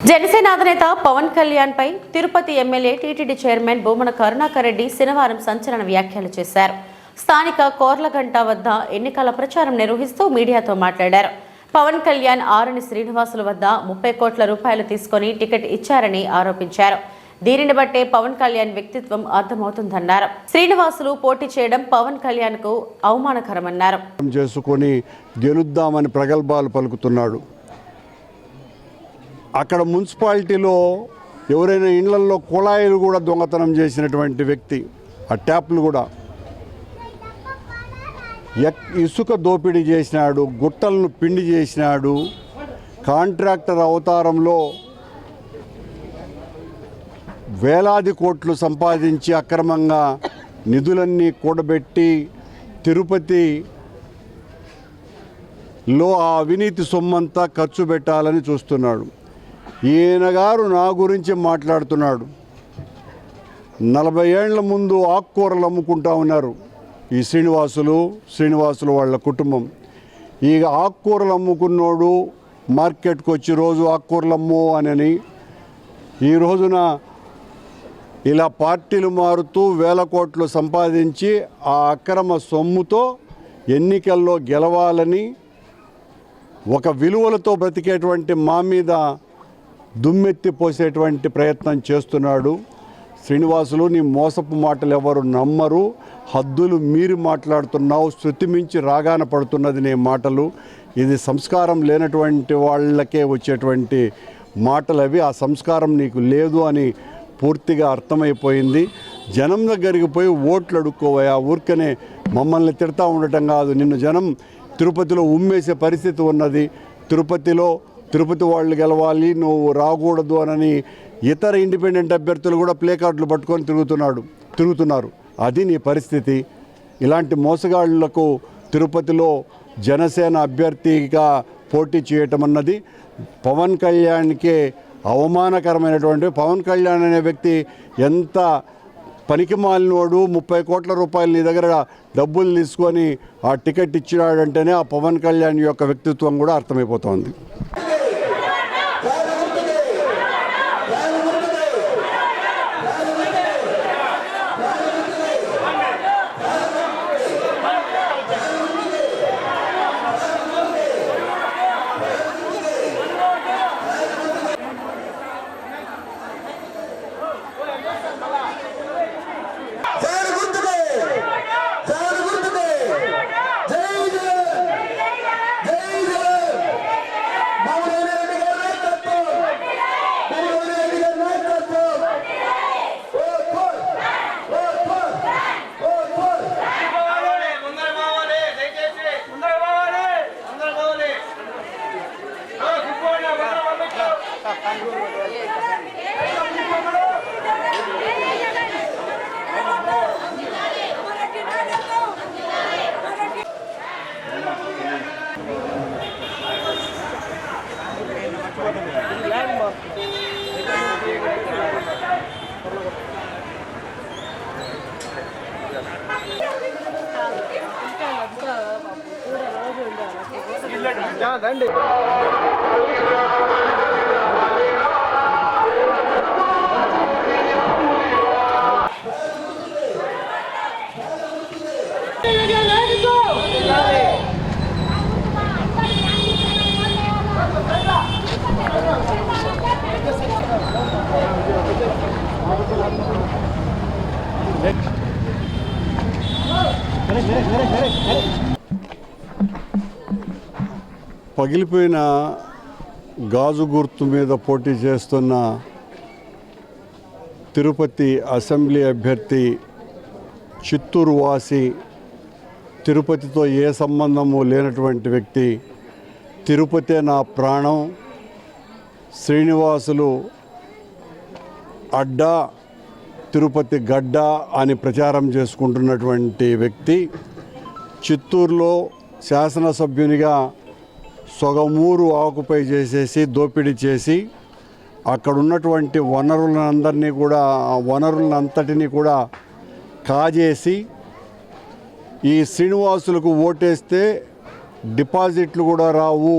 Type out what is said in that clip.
జనసేన అధినేత పవన్ కళ్యాణ్ పై Tirupati MLA TTD chairman Bhumana Karunakar Reddy శనివారం సంచలన వ్యాఖ్యలు చేశారు. స్థానిక కోర్లగంట వద్ద ఎన్నికల ప్రచారం నిర్వహిస్తూ మీడియాతో మాట్లాడారు. పవన్ కళ్యాణ్ ఆరుని శ్రీనివాసుల వద్ద ముప్పై కోట్ల రూపాయలు తీసుకొని టికెట్ ఇచ్చారని ఆరోపించారు. దీనిని బట్టే పవన్ కళ్యాణ్ వ్యక్తిత్వం అర్థమవుతుందన్నారు. శ్రీనివాసులు పోటీ చేయడం పవన్ కళ్యాణ్కు అవమానకరమన్నారు. చేసుకొని గెలుద్దామని ప్రగల్భాలు పలుకుతున్నాడు. అక్కడ మున్సిపాలిటీలో ఎవరైనా ఇళ్ళల్లో కుళాయిలు కూడా దొంగతనం చేసినటువంటి వ్యక్తి ఆ ట్యాప్లు కూడా ఎక్ ఇసుక దోపిడీ చేసినాడు గుట్టలను పిండి చేసినాడు కాంట్రాక్టర్ అవతారంలో వేలాది కోట్లు సంపాదించి అక్రమంగా నిధులన్నీ కూడబెట్టి తిరుపతి లో ఆ అవినీతి సొమ్మంతా ఖర్చు పెట్టాలని చూస్తున్నాడు. ఈయన గారు నా గురించి మాట్లాడుతున్నాడు. నలభై ఏళ్ళ ముందు ఆకుకూరలు అమ్ముకుంటా ఉన్నారు. ఈ శ్రీనివాసులు శ్రీనివాసులు వాళ్ళ కుటుంబం. ఈ ఆకుకూరలు అమ్ముకున్నోడు మార్కెట్కి వచ్చి రోజు ఆకుకూరలు అమ్ము అని ఈ రోజున ఇలా పార్టీలు మారుతూ వేల కోట్లు సంపాదించి ఆ అక్రమ సొమ్ముతో ఎన్నికల్లో గెలవాలని ఒక విలువలతో బ్రతికేటువంటి మా మీద దుమ్మెత్తి పోసేటువంటి ప్రయత్నం చేస్తున్నాడు. శ్రీనివాసులు నీ మోసపు మాటలు ఎవరు నమ్మరు. హద్దులు మీరి మాట్లాడుతున్నావు. శృతి మించి రాగాన పడుతున్నది నీ మాటలు. ఇది సంస్కారం లేనటువంటి వాళ్ళకే వచ్చేటువంటి మాటలు అవి ఆ సంస్కారం నీకు లేదు అని పూర్తిగా అర్థమైపోయింది. జనం దగ్గరికి పోయి ఓట్లు ఆ ఊరికనే మమ్మల్ని తిడతా ఉండటం కాదు. నిన్ను జనం తిరుపతిలో ఉమ్మేసే పరిస్థితి ఉన్నది. తిరుపతిలో తిరుపతి వాళ్ళు గెలవాలి నువ్వు రాకూడదు అనని ఇతర ఇండిపెండెంట్ అభ్యర్థులు కూడా ప్లే కార్డులు పట్టుకొని తిరుగుతున్నాడు తిరుగుతున్నారు. అది నీ పరిస్థితి. ఇలాంటి మోసగాళ్ళకు తిరుపతిలో జనసేన అభ్యర్థిగా పోటీ చేయటం అన్నది పవన్ కళ్యాణ్కే అవమానకరమైనటువంటి పవన్ కళ్యాణ్ అనే వ్యక్తి ఎంత పనికి మాలినోడు ముప్పై కోట్ల రూపాయలు నీ దగ్గర డబ్బులు తీసుకొని ఆ టికెట్ ఇచ్చినాడంటేనే ఆ పవన్ కళ్యాణ్ యొక్క వ్యక్తిత్వం కూడా అర్థమైపోతోంది. రండి పగిలిపోయిన గాజు గుర్తు మీద పోటీ చేస్తున్న తిరుపతి అసెంబ్లీ అభ్యర్థి చిత్తూరు వాసి తిరుపతితో ఏ సంబంధము లేనటువంటి వ్యక్తి తిరుపతే నా ప్రాణం. శ్రీనివాసులు అడ్డా తిరుపతి గడ్డ అని ప్రచారం చేసుకుంటున్నటువంటి వ్యక్తి చిత్తూరులో శాసనసభ్యునిగా సొగమూరు ఆకుపై చేసేసి దోపిడీ చేసి అక్కడ ఉన్నటువంటి వనరులందరినీ కూడా ఆ వనరులంతటినీ కూడా కాజేసి ఈ శ్రీనివాసులకు ఓటేస్తే డిపాజిట్లు కూడా రావు.